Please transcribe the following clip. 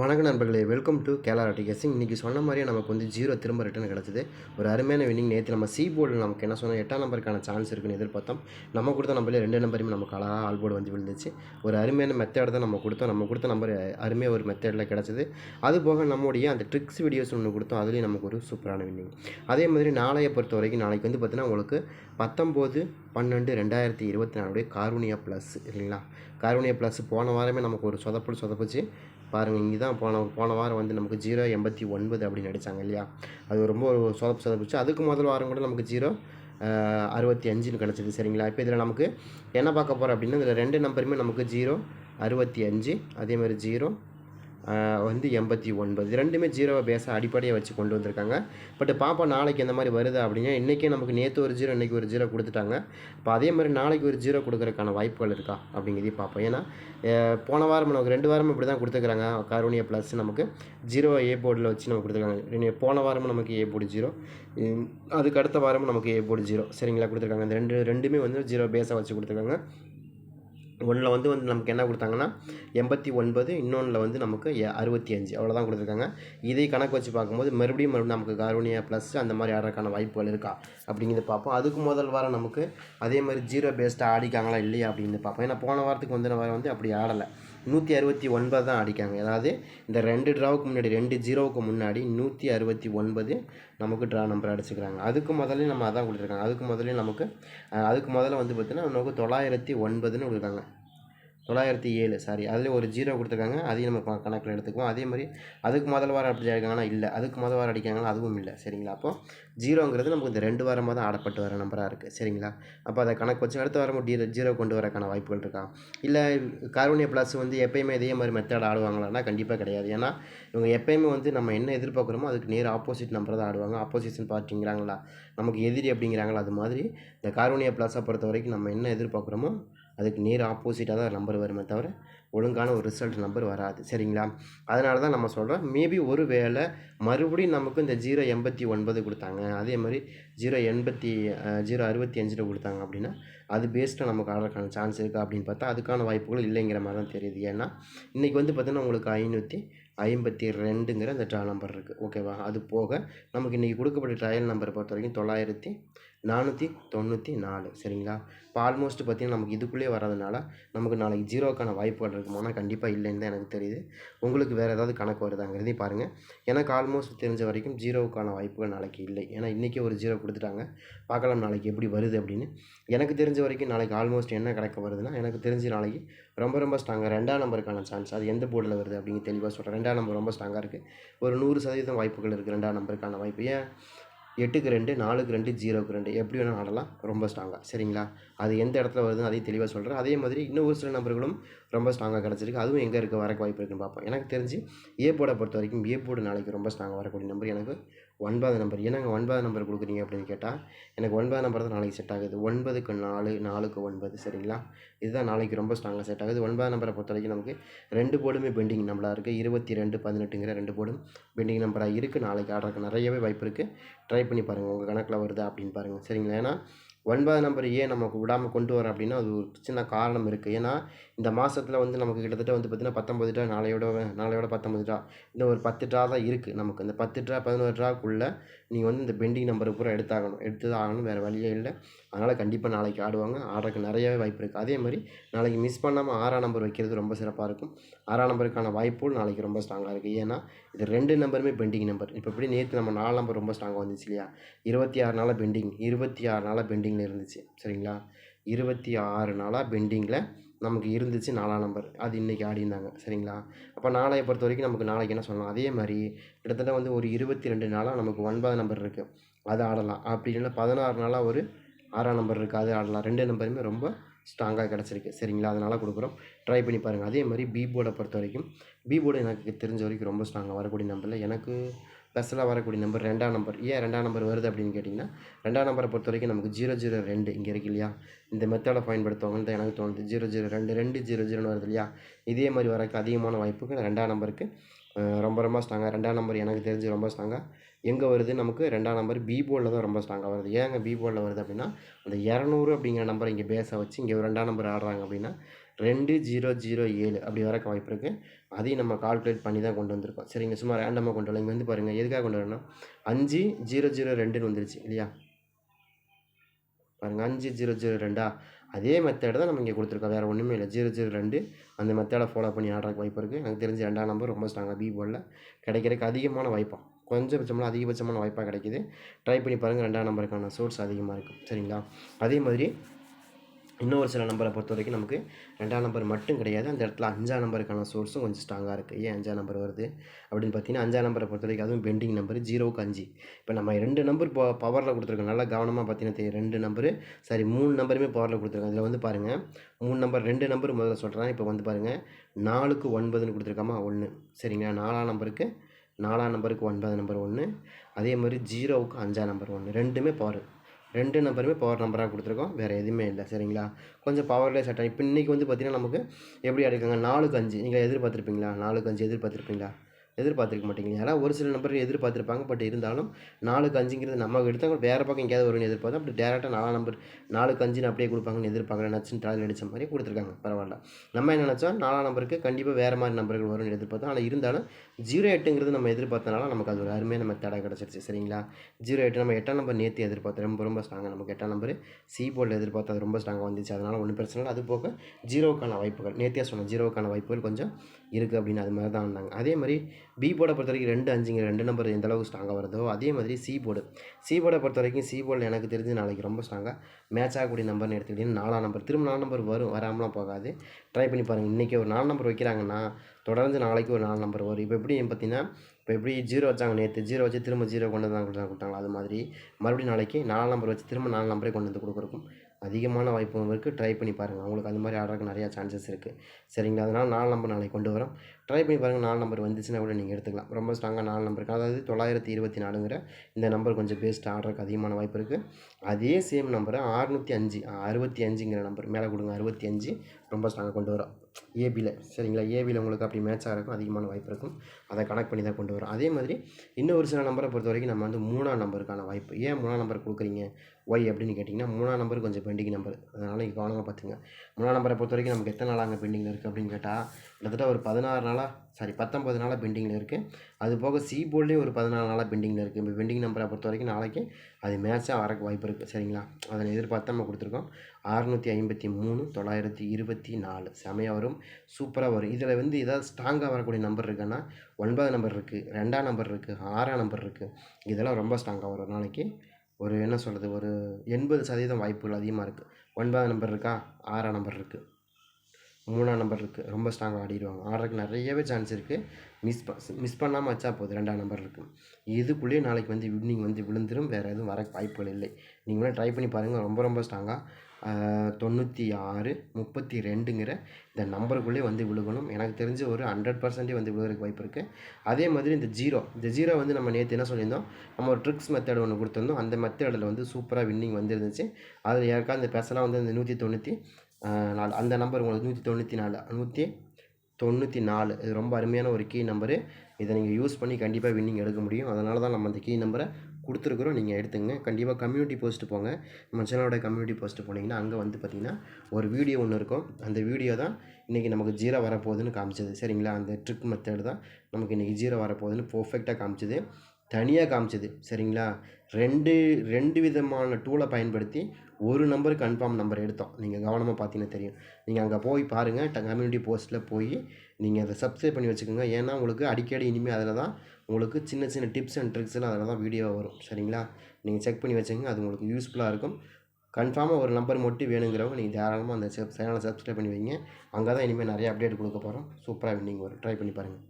வணக்கம் நண்பர்களே welcome to கேலா கேசிங் இன்றைக்கி சொன்ன மாதிரியே நமக்கு வந்து ஜீரோ திரும்ப ரிட்டர்ன் கிடச்சிது. ஒரு அருமையான வின்னிங் நேற்று நம்ம சி போர்டில் நமக்கு என்ன சொன்னால் எட்டாம் நம்பருக்கான சான்ஸ் இருக்குன்னு எதிர்பார்த்தோம். நம்ம கொடுத்த நம்பர்லேயே ரெண்டு நம்பருமே நமக்கு அழகாக ஆல் போர்டு வந்து விழுந்துச்சு. ஒரு அருமையான மெத்தேட் தான் நம்ம கொடுத்தோம். நம்ம கொடுத்த நம்பர் அருமையாக ஒரு மெத்தேடில் கிடச்சிது. அது போக நம்முடைய அந்த ட்ரிக்ஸ் வீடியோஸ் ஒன்று கொடுத்தோம். அதுலேயும் நமக்கு ஒரு சூப்பரான வின்னிங் அதே மாதிரி நாளையை பொறுத்த வரைக்கும் நாளைக்கு வந்து பார்த்தீங்கன்னா உங்களுக்கு பத்தொம்போது பன்னெண்டு ரெண்டாயிரத்தி இருபத்தி நாலுடைய கார்வனியா ப்ளஸ் இல்லைங்களா? கார்வனியா ப்ளஸ் போன வாரமே நமக்கு ஒரு சொதப்பல் சொதப்பிச்சு. பாருங்கள் இங்கே தான் போன போன வாரம் வந்து நமக்கு ஜீரோ எண்பத்தி ஒன்பது அப்படின்னு அடித்தாங்க இல்லையா? அது ரொம்ப ஒரு சொதப்பு சொதப்பிச்சு அதுக்கு முதல் வாரம் கூட நமக்கு ஜீரோ அறுபத்தி அஞ்சுன்னு கிடச்சிது சரிங்களா? இப்போ இதில் நமக்கு என்ன பார்க்க போகிறோம் அப்படின்னா இதில் ரெண்டு நம்பருமே நமக்கு ஜீரோ அறுபத்தி அஞ்சு அதே மாதிரி ஜீரோ வந்து எண்பத்தி ஒன்பது. ரெண்டுமே ஜீரோவை பேஸாக அடிப்படையாக வச்சு கொண்டு வந்திருக்காங்க. பட் பாப்பா நாளைக்கு எந்த மாதிரி வருது அப்படின்னா இன்றைக்கே நமக்கு நேற்று ஒரு ஜீரோ இன்றைக்கி ஒரு ஜீரோ கொடுத்துட்டாங்க. இப்போ அதே மாதிரி நாளைக்கு ஒரு ஜீரோ கொடுக்குறதுக்கான வாய்ப்புகள் இருக்கா அப்படிங்கிறதையும் பார்ப்போம் ஏன்னா போன வாரம் நமக்கு ரெண்டு வாரமும் இப்படி தான் கொடுத்துருக்குறாங்க கருணியா ப்ளஸ் நமக்கு ஜீரோ ஏ போர்டில் வச்சு நமக்கு கொடுத்துருக்காங்க. போன வாரமும் நமக்கு ஏ போர்டு ஜீரோ. அதுக்கு அடுத்த வாரமும் நமக்கு ஏ போர்டு ஜீரோ. சரிங்களா? கொடுத்துருக்காங்க. இந்த ரெண்டு ரெண்டுமே வந்து ஜீரோ பேஸாக வச்சு கொடுத்துருக்காங்க. ஒன்றில் வந்து வந்து நமக்கு என்ன கொடுத்தாங்கன்னா எண்பத்தி ஒன்பது இன்னொன்றில் வந்து நமக்கு அறுபத்தி அஞ்சு. அவ்வளோதான் கொடுத்துருக்காங்க. இதை கணக்கு வச்சு பார்க்கும்போது மறுபடியும் மறுபடியும் நமக்கு கார்வனியா ப்ளஸ் அந்த மாதிரி ஆடுறதுக்கான வாய்ப்புகள் இருக்கா? அப்படிங்கிறத பார்ப்போம். அதுக்கு முதல் வாரம் நமக்கு அதே மாதிரி ஜீரோ பேஸ்டாக ஆடிக்காங்களா இல்லையா அப்படின்னு பார்ப்போம். ஏன்னா போன வாரத்துக்கு வந்தன வாரம் வந்து அப்படி ஆடலை. நூற்றி அறுபத்தி ஒன்பது தான் அடிக்காங்க அதாவது இந்த ரெண்டு ட்ராவுக்கு முன்னாடி ரெண்டு ஜீரோவுக்கு முன்னாடி நூற்றி அறுபத்தி ஒன்பது நமக்கு ட்ரா நம்பர் அடிச்சுக்கிறாங்க. அதுக்கு முதல்ல நம்ம அதான் கொடுத்துருக்காங்க. அதுக்கு முதல்ல நமக்கு அதுக்கு முதல்ல வந்து பார்த்தீங்கன்னா நமக்கு தொள்ளாயிரத்தி ஒன்பதுன்னு கொடுக்குறாங்க. தொள்ளாயிரத்தி ஏழு சாரி அதில் ஒரு ஜீரோ கொடுத்துருக்காங்க. அதையும் நம்ம கணக்கில் எடுத்துக்குவோம். அதே மாதிரி அதுக்கு முதல் வாரம் அப்படி அடிக்காங்கன்னா இல்லை. அதுக்கு முதல் வாரம் அடிக்காங்கன்னா அதுவும் இல்லை. சரிங்களா? அப்போ ஜீரோங்கிறது நமக்கு இந்த ரெண்டு வாரமாக தான் ஆடப்பட்டு வர நம்பராக இருக்குது சரிங்களா? அப்போ அதை கணக்கு வச்சு அடுத்த வாரம் டீரோ ஜீரோ கொண்டு வரக்கான வாய்ப்புகள் இருக்கா? இல்லை கார்போனியா ப்ளஸ் வந்து எப்பயுமே இதே மாதிரி மெத்தட் ஆடுவாங்களான்னா கண்டிப்பாக கிடையாது. ஏன்னா இவங்க எப்பயுமே வந்து நம்ம என்ன எதிர்பார்க்குறோமோ அதுக்கு நேர் ஆப்போசிட் நம்பர் தான் ஆடுவாங்க. ஆப்போசிஷன் பார்ட்டிங்கிறாங்களா நமக்கு எதிரி அப்படிங்கிறாங்களா? அது மாதிரி இந்த கார்பனிய ப்ளஸை பொறுத்த வரைக்கும் நம்ம என்ன எதிர்பார்க்குறோமோ அதுக்கு நேர் ஆப்போசிட்டாக தான் நம்பர் வருமே தவிர ஒழுங்கான ஒரு ரிசல்ட் நம்பர் வராது. சரிங்களா? அதனால தான் நம்ம சொல்கிறோம் மேபி ஒரு வேளை மறுபடியும் நமக்கு இந்த ஜீரோ எண்பத்தி ஒன்பது கொடுத்தாங்க. அதே மாதிரி ஜீரோ எண்பத்தி ஜீரோ அறுபத்தி அஞ்சில் கொடுத்தாங்க அப்படின்னா அது பேஸ்ட்டாக நமக்கு ஆடுறதுக்கான சான்ஸ் இருக்கா அப்படின்னு பார்த்தா அதுக்கான வாய்ப்புகள் இல்லைங்கிற மாதிரி தான் தெரியுது. ஏன்னா இன்றைக்கி வந்து பார்த்தீங்கன்னா உங்களுக்கு ஐநூற்றி ஐம்பத்தி ரெண்டுங்கிற அந்த ட்ரா நம்பர் இருக்குது ஓகேவா அது போக நமக்கு இன்றைக்கி கொடுக்கப்பட்ட ட்ரையல் நம்பரை பொறுத்த வரைக்கும் தொள்ளாயிரத்தி நானூற்றி தொண்ணூற்றி நாலு சரிங்களா? இப்போ ஆல்மோஸ்ட் பார்த்திங்கன்னா நமக்கு இதுக்குள்ளேயே வர்றதுனால நமக்கு நாளைக்கு ஜீரோக்கான வாய்ப்புகள் இருக்குமானா கண்டிப்பாக இல்லைன்னு தான் எனக்கு தெரியுது. உங்களுக்கு வேறு ஏதாவது கணக்கு வருதாங்கிறதையும் பாருங்கள் எனக்கு ஆல்மோஸ்ட் தெரிஞ்ச வரைக்கும் ஜீரோவுக்கான வாய்ப்புகள் நாளைக்கு இல்லை. ஏன்னா இன்றைக்கி ஒரு ஜீரோ கொடுத்துட்டாங்க. பார்க்கலாம் நாளைக்கு எப்படி வருது அப்படின்னு. எனக்கு தெரிஞ்ச வரைக்கும் நாளைக்கு ஆல்மோஸ்ட் என்ன கணக்கு வருதுன்னா எனக்கு தெரிஞ்சு நாளைக்கு ரொம்ப ரொம்ப ஸ்ட்ராங்காக ரெண்டாம் நம்பருக்கான சான்ஸ் அது எந்த போர்டில் வருது அப்படின்னு தெளிவாக சொல்கிறேன் ரெண்டாம் நம்பர் ரொம்ப ஸ்ட்ராங்காக இருக்குது ஒரு நூறு சதவீதம் வாய்ப்புகள் இருக்குது ரெண்டாம் நம்பருக்கான வாய்ப்பு. ஏன்? எட்டுக்கு ரெண்டு நாலுக்கு ரெண்டு ஜீரோக்கு ரெண்டு. எப்படி வேணால் ஆடலாம். ரொம்ப ஸ்ட்ராங்காக சரிங்களா? அது எந்த இடத்துல வருதுன்னு அதையும் தெளிவாக சொல்கிறேன் அதே மாதிரி இன்னும் ஒரு சில நம்பர்களும் ரொம்ப ஸ்ட்ராங்காக கிடச்சிருக்கு. அதுவும் எங்கே இருக்க வரக்கு வாய்ப்பு இருக்குன்னு பார்ப்போம். எனக்கு தெரிஞ்சு ஏ போர்டை பொறுத்த வரைக்கும் ஏ போர்டு நாளைக்கு ரொம்ப ஸ்ட்ராங்காக வரக்கூடிய நம்பர் எனக்கு ஒன்பது நம்பர் என்னங்க ஒன்பது நம்பர் கொடுக்குறீங்க அப்படின்னு கேட்டால் எனக்கு ஒன்பது நம்பர் தான் நாளைக்கு செட் ஆகுது. ஒன்பதுக்கு நாலு நாலுக்கு ஒன்பது சரிங்களா? இதுதான் நாளைக்கு ரொம்ப ஸ்ட்ராங்காக செட் ஆகுது. ஒன்பது நம்பரை பொறுத்த வரைக்கும் நமக்கு ரெண்டு போர்டுமே பெண்டிங் நம்பராக இருக்குது இருபத்தி ரெண்டு பதினெட்டுங்கிற ரெண்டு போர்டும் பெண்டிங் நம்பராக இருக்குது நாளைக்கு ஆடுறதுக்கு நிறையவே வாய்ப்பு இருக்குது ட்ரை பண்ணி பாருங்கள் உங்கள் கணக்கில் வருதா அப்படின்னு பாருங்கள் சரிங்களா? ஏன்னா ஒன்பது நம்பர் ஏன் நமக்கு விடாமல் கொண்டு வரோம் அப்படின்னா அது ஒரு சின்ன காரணம் இருக்குது ஏன்னா இந்த மாதத்தில் வந்து நமக்கு கிட்டத்தட்ட வந்து பார்த்திங்கன்னா பத்தொம்பது ட்ரா நாளையோட நாளையோட பத்தொம்பது ட்ரா இன்னும் ஒரு பத்து ட்ரா தான் இருக்குது நமக்கு. இந்த பத்து ட்ரா பதினோரு ட்ராக்குள்ளே நீங்கள் வந்து இந்த பெண்டிங் நம்பரை பூரா எடுத்தாகணும். எடுத்து தான் ஆகணும் வேறு வழியே இல்லை. அதனால் கண்டிப்பாக நாளைக்கு ஆடுவாங்க. ஆடுறதுக்கு நிறையவே வாய்ப்பு இருக்குது அதே மாதிரி நாளைக்கு மிஸ் பண்ணாமல் ஆறாம் நம்பர் வைக்கிறது ரொம்ப சிறப்பாக இருக்கும். ஆறாம் நம்பருக்கான வாய்ப்புகள் நாளைக்கு ரொம்ப ஸ்ட்ராங்காக இருக்குது ஏன்னா இது ரெண்டு நம்பருமே பெண்டிங் நம்பர் இப்போ எப்படி நேற்று நம்ம நாலு நம்பர் ரொம்ப ஸ்ட்ராங்காக வந்துச்சு இல்லையா? இருபத்தி ஆறு நாளாக பெண்டிங் இருபத்தி ஆறு நாளாக பெண்டிங்கில் இருந்துச்சு. சரிங்களா? இருபத்தி ஆறு நாளாக பெண்டிங்கில் நமக்கு இருந்துச்சு நாலாம் நம்பர். அது இன்றைக்கி ஆடிருந்தாங்க சரிங்களா? அப்போ நாளையை பொறுத்த வரைக்கும் நமக்கு நாளைக்கு என்ன சொல்லலாம்? அதே மாதிரி கிட்டத்தட்ட வந்து ஒரு இருபத்தி ரெண்டு நாளாக நமக்கு ஒன்பது நம்பர் இருக்குது அது ஆடலாம். அப்படி இல்லைன்னா பதினாறு நாளாக ஒரு ஆறாம் நம்பர் இருக்குது அது ஆடலாம். ரெண்டு நம்பருமே ரொம்ப ஸ்ட்ராங்காக கிடச்சிருக்கு. சரிங்களா? அதனால் கொடுக்குறோம். ட்ரை பண்ணி பாருங்கள் அதே மாதிரி பி போர்டை பொறுத்த வரைக்கும் பி போர்டு எனக்கு தெரிஞ்ச வரைக்கும் ரொம்ப ஸ்ட்ராங்காக வரக்கூடிய நம்பரில் எனக்கு ஸ்பெஷலாக வரக்கூடிய நம்பர் ரெண்டாம் நம்பர் ஏன் ரெண்டாம் நம்பர் வருது அப்படின்னு கேட்டிங்கன்னா ரெண்டாம் நம்பரை பொறுத்த வரைக்கும் நமக்கு ஜீரோ ஜீரோ ரெண்டு இங்கே இருக்கு இல்லையா? இந்த மெத்தடை பயன்படுத்துவாங்கன்னு தான் எனக்கு தோணுது. ஜீரோ ஜீரோ ரெண்டு ரெண்டு ஜீரோ ஜீரோன்னு வருது இல்லையா? இதே மாதிரி வரக்கு அதிகமான வாய்ப்புக்கு ரெண்டாம் நம்பருக்கு ரொம்ப ரொம்ப ஸ்ட்ராங்காக ரெண்டாம் நம்பர் எனக்கு தெரிஞ்சு ரொம்ப ஸ்ட்ராங்காக எங்கே வருது? நமக்கு ரெண்டாம் நம்பர் பி போர்டில் தான் ரொம்ப ஸ்ட்ராங்காக வருது. ஏங்க பி போர்டில் வருது அப்படின்னா அந்த இரநூறு அப்படிங்கிற நம்பரை இங்கே பேஸை வச்சு இங்கே ஒரு ரெண்டாம் நம்பர் ஆடுறாங்க அப்படின்னா ரெண்டு ஜீரோ ஜீரோ ஏழு அப்படி வரக்க வாய்ப்பு இருக்குது அதையும் நம்ம கால்குலேட் பண்ணி தான் கொண்டு வந்திருக்கோம். சரிங்க சும்மா ரேண்டமாக கொண்டு வரலாம். இங்கே வந்து பாருங்கள் எதுக்காக கொண்டு வரணும் அஞ்சு ஜீரோ ஜீரோ ரெண்டுன்னு வந்துருச்சு இல்லையா? பாருங்கள் அஞ்சு ஜீரோ ஜீரோ ரெண்டா? அதே மெத்தட் தான் நம்ம இங்கே கொடுத்துருக்கோம். வேறு ஒன்றுமே இல்லை. ஜீரோ ஜீரோ ரெண்டு அந்த மெத்தடை ஃபாலோ பண்ணி ஆடுறதுக்கு வாய்ப்பு இருக்குது எனக்கு தெரிஞ்ச ரெண்டாம் நம்பர் ரொம்ப ஸ்ட்ராங்காக பி போலில் கிடைக்கிறதுக்கு அதிகமான வாய்ப்பாக கொஞ்சபட்சமான அதிகபட்சமான வாய்ப்பாக கிடைக்கிது. ட்ரை பண்ணி பாருங்கள் ரெண்டாம் நம்பருக்கான சோர்ஸ் அதிகமாக இருக்கும். சரிங்களா? அதே மாதிரி இன்னொரு சில நம்பரை பொறுத்த வரைக்கும் நமக்கு ரெண்டாம் நம்பர் மட்டும் கிடையாது. அந்த இடத்துல அஞ்சாம் நம்பருக்கான சோர்ஸும் கொஞ்சம் ஸ்ட்ராங்காக இருக்குது ஏன் அஞ்சாம் நம்பர் வருது? அப்படின்னு பார்த்தீங்கன்னா அஞ்சாம் நம்பரை பொறுத்த வரைக்கும் அதுவும் பெண்டிங் நம்பர் ஜீரோவுக்கு அஞ்சு. இப்போ நம்ம ரெண்டு நம்பர் ப பவரில் கொடுத்துருக்கோம். நல்லா கவனமாக பார்த்தீங்கன்னா ரெண்டு நம்பரு சாரி மூணு நம்பருமே பவரில் கொடுத்துருக்கோம். அதில் வந்து பாருங்கள் மூணு நம்பர் ரெண்டு நம்பர் முதல்ல சொல்கிறேன் இப்போ வந்து பாருங்கள் நாலுக்கு ஒன்பதுன்னு கொடுத்துருக்காமா? ஒன்று சரிங்களா? நாலாம் நம்பருக்கு நாலாம் நம்பருக்கு ஒன்பது நம்பர் ஒன்று அதே மாதிரி ஜீரோவுக்கு அஞ்சாம் நம்பர் ஒன்று. ரெண்டுமே பவர் ரெண்டு நம்பருமே பவர் நம்பராக கொடுத்துருக்கோம். வேறு எதுவுமே இல்லை. சரிங்களா? கொஞ்சம் பவர்லேயே செட் இப்போ இன்றைக்கி வந்து பார்த்திங்கன்னா நமக்கு எப்படி அடிக்காங்க நாலுக்கு அஞ்சு. நீங்கள் எதிர்பார்த்துருப்பீங்களா? நாலுக்கு அஞ்சு எதிர்பார்த்துருப்பீங்களா? எதிர்பார்த்துருக்க மாட்டீங்க. ஏன்னா ஒரு சில நம்பர் எதிர்பார்த்துருப்பாங்க. பட் இருந்தாலும் நாலுக்கு அஞ்சுங்கிறது நம்ம எடுத்தாங்க வேறு பக்கம் எங்கேயாவது வரும்னு எதிர்பார்த்து அப்படி டேரெக்டாக நாலாம் நம்பர் நாலுக்கு அஞ்சுன்னு அப்படியே கொடுப்பாங்கன்னு எதிர்பார்க்குற நச்சுன்னு ட்ராயில் அடித்த மாதிரி கொடுத்துருக்காங்க. பரவாயில்ல. நம்ம என்ன நினச்சோம்? நாலாம் நம்பருக்கு கண்டிப்பாக வேறு மாதிரி நம்பர்கள் வரும்னு எதிர்பார்த்தோம். ஆனால் இருந்தாலும் ஜீரோ எட்டுங்கிறது நம்ம எதிர்பார்த்தனால நமக்கு அது ஒரு அருமையாக நம்ம தடை கிடச்சிருச்சு. சரிங்களா? ஜீரோ எட்டு நம்ம எட்டாம் நம்பர் நேற்று எதிர்பார்த்தோம். ரொம்ப ரொம்ப ஸ்ட்ராங்காக நமக்கு எட்டாம் நம்பர் சி போர்டில் எதிர்பார்த்து அது ரொம்ப ஸ்ட்ராங்காக வந்துச்சு. அதனால் ஒன்றும் பிரச்சனை இல்லை. அது போக ஜீரோக்கான வாய்ப்புகள். நேத்தியாக சொன்ன ஜீரோக்கான வாய்ப்புகள் கொஞ்சம் இருக்குது அப்படின்னு அது மாதிரி தான் வந்தாங்க. அதே மாதிரி பி போர்டை பொறுத்த வரைக்கும் ரெண்டு அஞ்சுங்க ரெண்டு நம்பர் எந்த அளவுக்கு ஸ்ட்ராங்காக வருதோ அதே மாதிரி சி போர்டு சி போர்டை பொறுத்த வரைக்கும் சி போர்டில் எனக்கு தெரிஞ்சு நாளைக்கு ரொம்ப ஸ்ட்ராங்காக மேட்ச் ஆகக்கூடிய நம்பர்னு எடுத்துக்கிட்டிங்கன்னா நாலாம் நம்பர் திரும்ப நாலு நம்பர் வரும் வராமலாம் போகாது. ட்ரை பண்ணி பாருங்கள் இன்றைக்கி ஒரு நாலு நம்பர் வைக்கிறாங்கன்னா தொடர்ந்து நாளைக்கு ஒரு நாலு நம்பர் வரும். இப்போ எப்படி பார்த்தீங்கன்னா இப்போ எப்படி ஜீரோ வச்சாங்க நேற்று ஜீரோ வச்சு திரும்ப ஜீரோ கொண்டு வந்து கொடுத்தாங்க கொடுத்தாங்களா அது மாதிரி மறுபடியும் நாளைக்கு நாலு நம்பர் வச்சு திரும்ப நாலு நம்பரே கொண்டு வந்து கொடுக்குறக்கும் அதிகமான வாய்ப்பும் இருக்குது ட்ரை பண்ணி பாருங்கள் உங்களுக்கு அந்த மாதிரி ஆடுறதுக்கு நிறையா சான்சஸ் இருக்குது சரிங்களா? அதனால் நாலு நம்பர் நாளைக்கு கொண்டு வரோம். ட்ரை பண்ணி பாருங்கள் நாலு நம்பர் வந்துச்சுன்னா கூட நீங்கள் எடுத்துக்கலாம். ரொம்ப ஸ்ட்ராங்காக நாலு நம்பருக்கு அதாவது தொள்ளாயிரத்தி இருபத்தி நாலுங்கிற இந்த நம்பர் கொஞ்சம் பேஸ்ட் ஆடுறதுக்கு அதிகமான வாய்ப்பு இருக்குது அதே சேம் நம்பரை அறுநூற்றி அஞ்சு அறுபத்தி அஞ்சுங்கிற நம்பர் மேலே கொடுங்க. அறுபத்தி அஞ்சு ரொம்ப ஸ்ட்ராங்காக கொண்டு வரோம். ஏபியில் சரிங்களா? ஏபியில் உங்களுக்கு அப்படி மேட்ச் ஆகிறதுக்கும் அதிகமான வாய்ப்பு இருக்கும். அதை கனெக்ட் பண்ணி தான் கொண்டு வரும். அதே மாதிரி இன்னும் ஒரு சில நம்பரை பொறுத்த வரைக்கும் நம்ம வந்து மூணாம் நம்பருக்கான வாய்ப்பு. ஏன் மூணாம் நம்பர் கொடுக்குறீங்க? ஒய் அப்படின்னு கேட்டிங்கன்னா மூணாம் நம்பர் கொஞ்சம் பெண்டிங் நம்பர் அதனால் நீங்கள் கவனமாக பார்த்துங்க மூணாம் நம்பரை பொறுத்த வரைக்கும் நமக்கு எத்தனை நாளாக அங்கே பெண்டிங்கில் இருக்குது அப்படின்னு கேட்டால் கிட்டத்தட்ட ஒரு பதினாறு நாளாக சாரி பத்தொம்பது நாளாக பெண்டிங்கில் இருக்குது அது போக சி போர்ட்லேயும் ஒரு பதினாலு நாளாக பெண்டிங்கில் இருக்குது இப்போ பெண்டிங் நம்பரை பொறுத்த வரைக்கும் நாளைக்கு அது மேட்சாக வரக்கு வாய்ப்பு இருக்குது சரிங்களா? அதை எதிர்பார்த்து நம்ம கொடுத்துருக்கோம். அறுநூற்றி ஐம்பத்தி மூணு தொள்ளாயிரத்தி இருபத்தி நாலு. செமையாக வரும் சூப்பராக வரும். இதில் வந்து ஏதாவது ஸ்ட்ராங்காக வரக்கூடிய நம்பர் இருக்குன்னா ஒன்பது நம்பர் இருக்குது ரெண்டாம் நம்பர் இருக்குது ஆறாம் நம்பர் இருக்குது இதெல்லாம் ரொம்ப ஸ்ட்ராங்காக வரும். நாளைக்கு ஒரு என்ன சொல்கிறது ஒரு எண்பது சதவீதம் வாய்ப்புகள் அதிகமாக இருக்குது ஒன்பதாம் நம்பர் இருக்கா ஆறாம் நம்பர் இருக்குது மூணாம் நம்பர் இருக்குது ரொம்ப ஸ்ட்ராங்காக ஆடிடுவாங்க. ஆடுறதுக்கு நிறையவே சான்ஸ் இருக்குது மிஸ் ப மிஸ் பண்ணாமல் வச்சா போதும். ரெண்டாம் நம்பர் இருக்குது இதுக்குள்ளேயே நாளைக்கு வந்து வின்னிங் வந்து விழுந்துடும் வேறு எதுவும் வர வாய்ப்புகள் இல்லை. நீங்கள் வேணால் ட்ரை பண்ணி பாருங்கள் ரொம்ப ரொம்ப ஸ்ட்ராங்காக தொண்ணூற்றி ஆறு முப்பத்தி ரெண்டுங்கிற இந்த நம்பருக்குள்ளேயே வந்து விழுகணும். எனக்கு தெரிஞ்ச ஒரு ஹண்ட்ரட் பர்சன்டே வந்து விழுகிறதுக்கு வாய்ப்பு இருக்குது அதே மாதிரி இந்த ஜீரோ இந்த ஜீரோ வந்து நம்ம நேற்று என்ன சொல்லியிருந்தோம்? நம்ம ஒரு ட்ரிக்ஸ் மெத்தட் ஒன்று கொடுத்துருந்தோம். அந்த மெத்தடில் வந்து சூப்பராக வின்னிங் வந்துருந்துச்சு. அதில் யாருக்கா இந்த பெசலாக வந்து இந்த நூற்றி தொண்ணூற்றி நாலு அந்த நம்பர் உங்களுக்கு நூற்றி தொண்ணூற்றி நாலு நூற்றி தொண்ணூற்றி நாலு. இது ரொம்ப அருமையான ஒரு கீ நம்பரு இதை நீங்கள் யூஸ் பண்ணி கண்டிப்பாக வின்னிங் எடுக்க முடியும். அதனால தான் நம்ம அந்த கீ நம்பரை கொடுத்துருக்குறோம். நீங்கள் எடுத்துங்க கண்டிப்பாக கம்யூனிட்டி போஸ்ட்டு போங்க. நம்ம சேனலோட கம்யூனிட்டி போஸ்ட்டு போனீங்கன்னா அங்கே வந்து பார்த்திங்கன்னா ஒரு வீடியோ ஒன்று இருக்கும். அந்த வீடியோ தான் இன்றைக்கி நமக்கு ஜீரோ வரப்போகுதுன்னு காமிச்சது. சரிங்களா? அந்த ட்ரிக் மெத்தட் தான் நமக்கு இன்றைக்கி ஜீரோ வரப்போகுதுன்னு பர்ஃபெக்டாக காமிச்சது. தனியாக காமிச்சது. சரிங்களா? ரெண்டு ரெண்டு விதமான டூலை பயன்படுத்தி ஒரு நம்பர் கன்ஃபார்ம் நம்பர் எடுத்தோம். நீங்கள் கவனமாக பார்த்தீங்கன்னா தெரியும். நீங்கள் அங்கே போய் பாருங்கள் கம்யூனிட்டி போஸ்ட்டில் போய் நீங்கள் அதை சப்ஸ்கிரைப் பண்ணி வச்சுக்கோங்க. ஏன்னா உங்களுக்கு அடிக்கடி இனிமேல் அதில் தான் உங்களுக்கு சின்ன சின்ன டிப்ஸ் அண்ட் ட்ரிக்ஸ்லாம் அதில் தான் வீடியோ வரும். சரிங்களா? நீங்கள் செக் பண்ணி வச்சுங்க அது உங்களுக்கு யூஸ்ஃபுல்லாக இருக்கும். கன்ஃபார்மாக ஒரு நம்பர் மட்டும் வேணுங்கிறவங்க நீங்கள் தாராளமாக அந்த சேனலை சப்ஸ்கிரைப் பண்ணி வைங்க. அங்கே தான் இனிமேல் நிறைய அப்டேட் கொடுக்க போகிறோம் சூப்பராக நீங்கள் வரும் ட்ரை பண்ணி பாருங்கள்